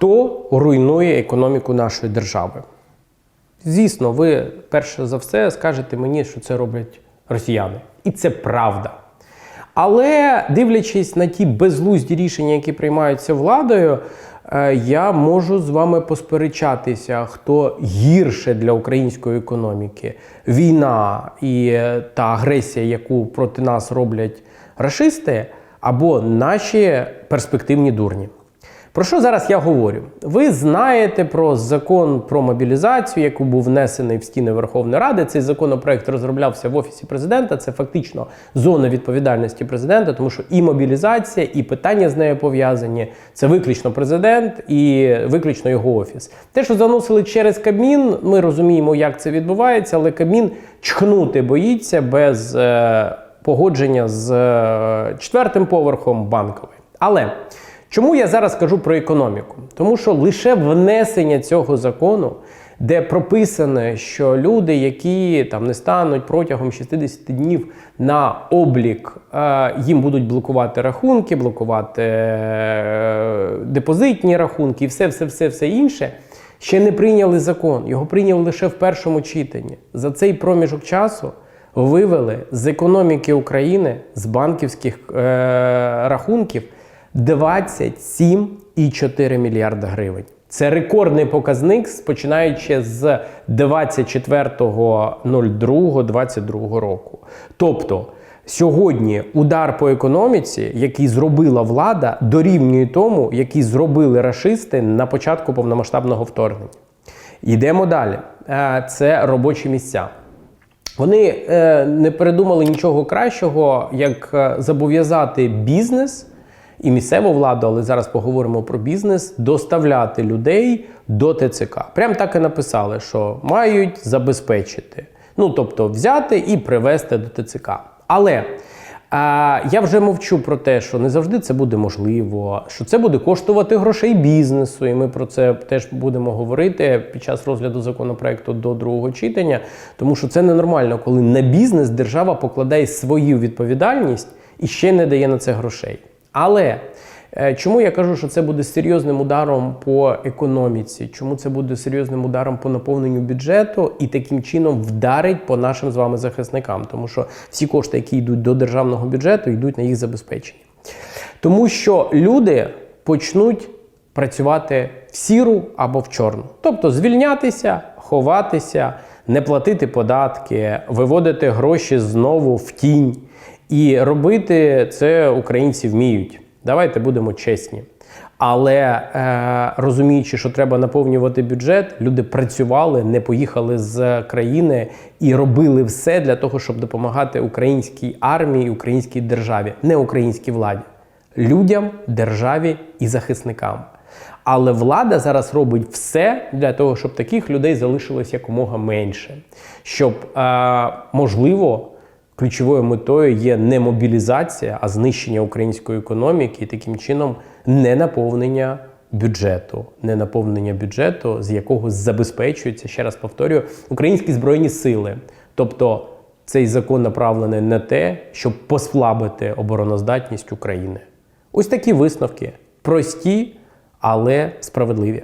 хто руйнує економіку нашої держави. Звісно, ви перше за все скажете мені, що це роблять росіяни. І це правда. Але дивлячись на ті безглузді рішення, які приймаються владою, е, я можу з вами посперечатися, хто гірше для української економіки війна і е, та агресія, яку проти нас роблять рашисти, або наші перспективні дурні. Про що зараз я говорю? Ви знаєте про закон про мобілізацію, який був внесений в стіни Верховної Ради. Цей законопроект розроблявся в офісі президента. Це фактично зона відповідальності президента, тому що і мобілізація, і питання з нею пов'язані. Це виключно президент і виключно його офіс. Те, що заносили через Кабмін, ми розуміємо, як це відбувається, але Кабмін чхнути боїться без е, погодження з е, четвертим поверхом банкової. Але Чому я зараз кажу про економіку? Тому що лише внесення цього закону, де прописано, що люди, які там не стануть протягом 60 днів на облік, е, їм будуть блокувати рахунки, блокувати е, депозитні рахунки і все, все, все, все інше. Ще не прийняли закон. Його прийняли лише в першому читанні. За цей проміжок часу вивели з економіки України з банківських е, рахунків. 27,4 мільярда гривень. Це рекордний показник, починаючи з 24.02.22 року. Тобто сьогодні удар по економіці, який зробила влада, дорівнює тому, який зробили рашисти на початку повномасштабного вторгнення. Йдемо далі. Е, Це робочі місця. Вони е, не передумали нічого кращого, як е, зобов'язати бізнес і місцеву владу, але зараз поговоримо про бізнес, доставляти людей до ТЦК. Прям так і написали, що мають забезпечити. Ну, тобто, взяти і привезти до ТЦК. Але а, я вже мовчу про те, що не завжди це буде можливо, що це буде коштувати грошей бізнесу, і ми про це теж будемо говорити під час розгляду законопроекту до другого читання, тому що це ненормально, коли на бізнес держава покладає свою відповідальність і ще не дає на це грошей. Але е, чому я кажу, що це буде серйозним ударом по економіці? Чому це буде серйозним ударом по наповненню бюджету і таким чином вдарить по нашим з вами захисникам? Тому що всі кошти, які йдуть до державного бюджету, йдуть на їх забезпечення. Тому що люди почнуть працювати в сіру або в чорну, тобто звільнятися, ховатися, не платити податки, виводити гроші знову в тінь. І робити це українці вміють. Давайте будемо чесні. Але е, розуміючи, що треба наповнювати бюджет, люди працювали, не поїхали з країни і робили все для того, щоб допомагати українській армії, українській державі, не українській владі, людям, державі і захисникам. Але влада зараз робить все для того, щоб таких людей залишилось якомога менше, щоб е, можливо. Ключовою метою є не мобілізація, а знищення української економіки і таким чином не наповнення бюджету, не наповнення бюджету, з якого забезпечується, ще раз повторюю, українські збройні сили. Тобто цей закон направлений на те, щоб послабити обороноздатність України. Ось такі висновки прості, але справедливі.